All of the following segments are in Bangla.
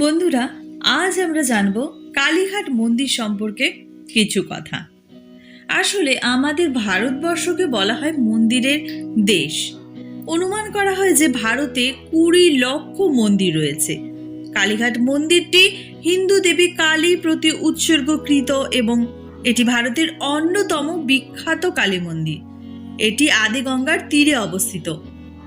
বন্ধুরা, আজ আমরা জানব কালীঘাট মন্দির সম্পর্কে কিছু কথা। আসলে আমাদের ভারতবর্ষকে বলা হয় মন্দিরের দেশ। অনুমান করা হয় যে ভারতে কুড়ি লক্ষ মন্দির রয়েছে। কালীঘাট মন্দিরটি হিন্দু দেবী কালীর প্রতি উৎসর্গকৃত এবং এটি ভারতের অন্যতম বিখ্যাত কালী মন্দির। এটি আদিগঙ্গার তীরে অবস্থিত।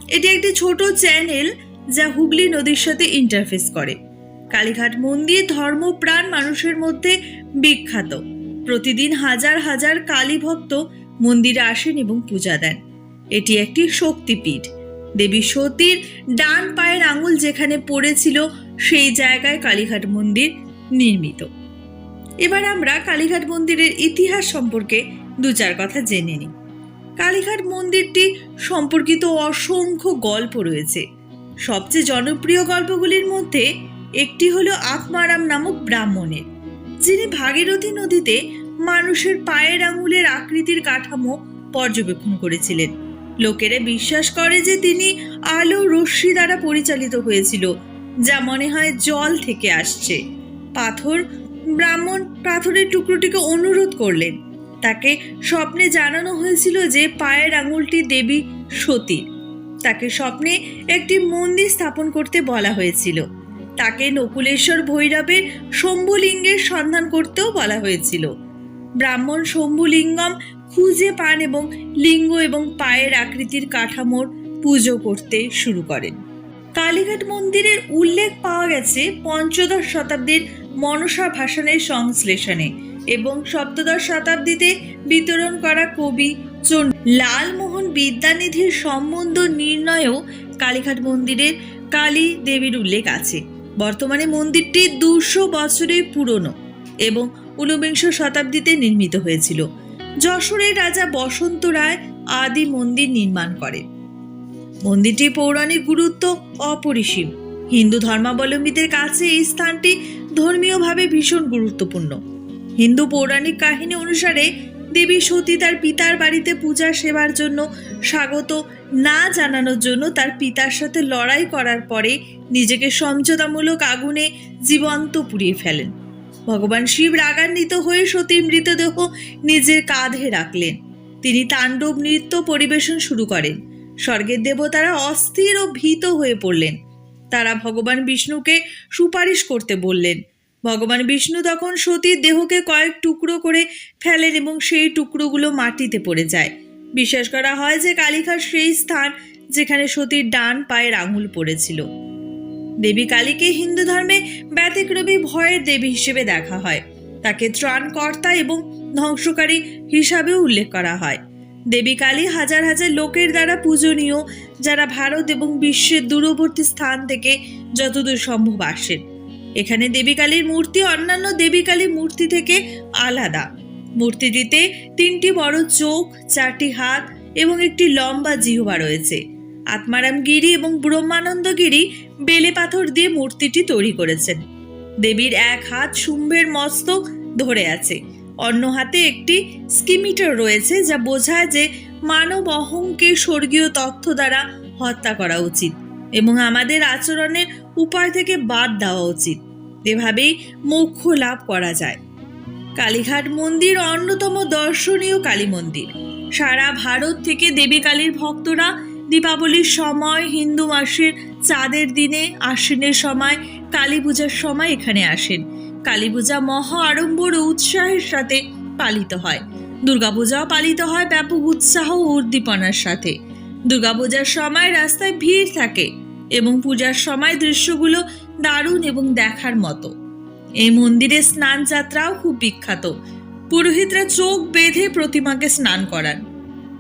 এটি একটি ছোট চ্যানেল যা হুগলি নদীর সাথে ইন্টারফেস করে। কালীঘাট মন্দির ধর্মপ্রাণ মানুষের মধ্যে বিখ্যাত। প্রতিদিন হাজার হাজার কালী ভক্ত মন্দিরে আসেন এবং পূজা দেন। এটি একটি শক্তিপীঠ। দেবী সতীর ডান পায়ের আঙুল যেখানে পড়েছিল, সেই জায়গায় কালীঘাট মন্দির নির্মিত। এবার আমরা কালীঘাট মন্দিরের ইতিহাস সম্পর্কে দু চার কথা জেনে নিই। কালীঘাট মন্দিরটি সম্পর্কিত অসংখ্য গল্প রয়েছে। সবচেয়ে জনপ্রিয় গল্পগুলির মধ্যে একটি হলো আত্মারাম নামক ব্রাহ্মণের, যিনি ভাগীরথী নদীতে মানুষের পায়ের আঙুলের আকৃতির কাঠামো পর্যবেক্ষণ করেছিলেন। লোকেরা বিশ্বাস করে যে তিনি আলো রশ্মি দ্বারা পরিচালিত হয়েছিল, যা মনে হয় জল থেকে আসছে। পাথর ব্রাহ্মণ পাথরের টুকরোটিকে অনুরোধ করলেন। তাকে স্বপ্নে জানানো হয়েছিল যে পায়ের আঙুলটি দেবী সতীর তাকে স্বপ্নে একটি মন্দির স্থাপন করতে বলা হয়েছিল। তাকে নকুলেশ্বর ভৈরবের শম্ভুলিঙ্গের সন্ধান করতেও বলা হয়েছিল। ব্রাহ্মণ শম্ভুলিঙ্গম খুঁজে পান এবং লিঙ্গ এবং পায়ের আকৃতির কাঠামোর পুজো করতে শুরু করেন। কালীঘাট মন্দিরের উল্লেখ পাওয়া গেছে পঞ্চদশ শতাব্দীর মনসা ভাষণের সংশ্লেষণে এবং সপ্তদশ শতাব্দীতে বিতরণ করা কবি লালমোহন বিদ্যানিধির সম্বন্ধ নির্ণয়েও কালীঘাট মন্দিরের কালী দেবীর উল্লেখ আছে। বর্তমানে মন্দিরটি দুশো বছরের পুরনো এবং ঊনবিংশ শতাব্দীতে নির্মিত হয়েছিল। যশোরের রাজা বসন্ত রায় আদি মন্দির নির্মাণ করেন। মন্দিরটির পৌরাণিক গুরুত্ব অপরিসীম। হিন্দু ধর্মাবলম্বীদের কাছে এই স্থানটি ধর্মীয়ভাবে ভীষণ গুরুত্বপূর্ণ। হিন্দু পৌরাণিক কাহিনী অনুসারে দেবী সতী তার পিতার বাড়িতে পূজা সেবার জন্য স্বাগত না জানানোর জন্য তার পিতার সাথে লড়াই করার পরে নিজেকে সমঝোতামূলক আগুনে জীবন্ত পুড়িয়ে ফেলেন। ভগবান শিব রাগান্বিত হয়ে সতীর মৃতদেহ নিজের কাঁধে রাখলেন। তিনি তাণ্ডব নৃত্য পরিবেশন শুরু করেন। স্বর্গের দেবতারা অস্থির ও ভীত হয়ে পড়লেন। তারা ভগবান বিষ্ণুকে সুপারিশ করতে বললেন। ভগবান বিষ্ণু তখন সতীর দেহকে কয়েক টুকরো করে ফেলেন এবং সেই টুকরোগুলো মাটিতে পড়ে যায়। বিশ্বাস করা হয় যে কালীঘাট সেই স্থান যেখানে সতীর ডান পায়ের আঙুল পড়েছিল। দেবী কালীকে হিন্দু ধর্মে ব্যতিক্রমী ভয়ের দেবী হিসেবে দেখা হয়। তাকে ত্রাণকর্তা এবং ধ্বংসকারী হিসাবেও উল্লেখ করা হয়। দেবী কালী হাজার হাজার লোকের দ্বারা পূজনীয়, যারা ভারত এবং বিশ্বের দূরবর্তী স্থান থেকে যতদূর সম্ভব আসেন। এখানে দেবী কালীর মূর্তি অন্যান্য দেবী কালীর মূর্তি থেকে আলাদা। মূর্তিটিতে তিনটি বড় চোখ, চারটি হাত এবং একটি লম্বা জিহবা রয়েছে। আত্মারাম গিরি এবং ব্রহ্মানন্দ গিরি বেলে পাথর দিয়ে মূর্তিটি তৈরি করেছেন। দেবীর এক হাত শুম্ভের মস্তক ধরে আছে। অন্য হাতে একটি স্কিমিটার রয়েছে যা বোঝায় যে মানব অহংকে স্বর্গীয় তথ্য দ্বারা হত্যা করা উচিত এবং আমাদের আচরণের উপায় থেকে বাদ দেওয়া উচিত। এভাবেই মোক্ষ লাভ করা যায়। কালীঘাট মন্দির অন্যতম দর্শনীয় কালী মন্দির। সারা ভারত থেকে দেবী কালীর ভক্তরা দীপাবলির সময়, হিন্দু মাসের চাঁদের দিনে আশ্বিনের সময়, কালী পূজার সময় এখানে আসেন। কালী পূজা মহা আড়ম্বর উৎসাহের সাথে পালিত হয়। দুর্গাপূজাও পালিত হয় ব্যাপক উৎসাহ ও উদ্দীপনার সাথে। দুর্গাপূজার সময় রাস্তায় ভিড় থাকে এবং পূজার সময় দৃশ্যগুলো দারুণ এবং দেখার মতো। এই মন্দিরে স্নান যাত্রাও খুব বিখ্যাত। পুরোহিতরা চোখ বেঁধে প্রতিমাকে স্নান করান।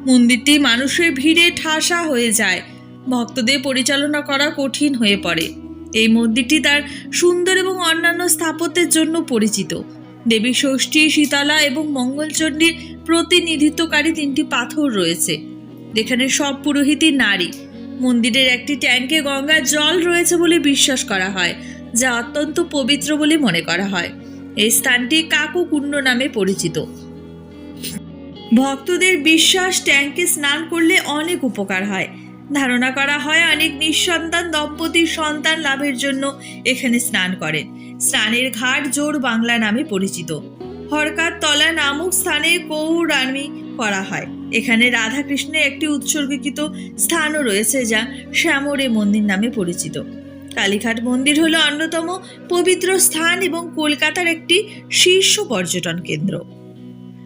মন্দিরটি মানুষের ভিড়ে ঠাসা হয়ে যায়। ভক্তদের পরিচালনা করা কঠিন হয়ে পড়ে। এই মন্দিরটি তার সুন্দর এবং অন্যান্য স্থাপত্যের জন্য পরিচিত। দেবী ষষ্ঠী, শীতলা এবং মঙ্গলচণ্ডীর প্রতিনিধিত্বকারী তিনটি পাথর রয়েছে। যেখানে সব পুরোহিতই নারী। মন্দিরের একটি ট্যাঙ্কে গঙ্গার জল রয়েছে বলে বিশ্বাস করা হয়। যা অত্যন্ত পবিত্র বলে মনে করা হয়। এই স্থানটি কাকুকুণ্ড নামে পরিচিত। ভক্তদের বিশ্বাস ট্যাঙ্কে স্নান করলে অনেক উপকার হয়। ধারণা করা হয় অনেক নিঃসন্তান দম্পতির সন্তান লাভের জন্য এখানে স্নান করেন। স্নানের ঘাট জোর বাংলা নামে পরিচিত। হরকার তলা নামক স্থানে কৌরানি করা হয়। এখানে রাধাকৃষ্ণের একটি উৎসর্গীকৃত স্থানও রয়েছে যা শ্যামরে মন্দির নামে পরিচিত। কালীঘাট মন্দির হলো অন্যতম পবিত্র স্থান এবং কলকাতার একটি শীর্ষ পর্যটন কেন্দ্র।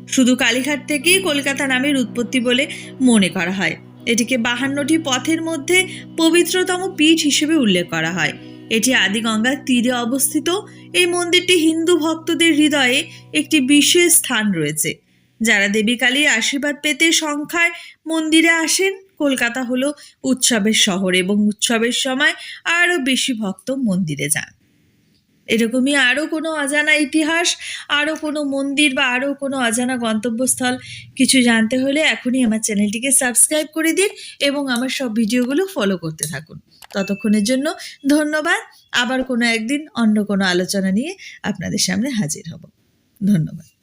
শুধু কালীঘাট থেকেই কলকাতা নামের উৎপত্তি বলে মনে করা হয়। এটিকে বাহান্নটি পথের মধ্যে পবিত্রতম পীঠ হিসেবে উল্লেখ করা হয়। এটি আদিগঙ্গার তীরে অবস্থিত। এই মন্দিরটি হিন্দু ভক্তদের হৃদয়ে একটি বিশেষ স্থান রয়েছে। যারা দেবী কালীর আশীর্বাদ পেতে সংখ্যায় মন্দিরে আসেন কলকাতা হলো উৎসবের শহর এবং উৎসবের সময় আরও বেশি ভক্ত মন্দিরে যান। এরকমই আরও কোনো অজানা ইতিহাস, আরও কোনো মন্দির বা আরও কোনো অজানা গন্তব্যস্থল কিছু জানতে হলে এখনই আমার চ্যানেলটিকে সাবস্ক্রাইব করে দিন এবং আমার সব ভিডিওগুলো ফলো করতে থাকুন। ততক্ষণের জন্য ধন্যবাদ। আবার কোনো একদিন অন্য কোনো আলোচনা নিয়ে আপনাদের সামনে হাজির হব। ধন্যবাদ।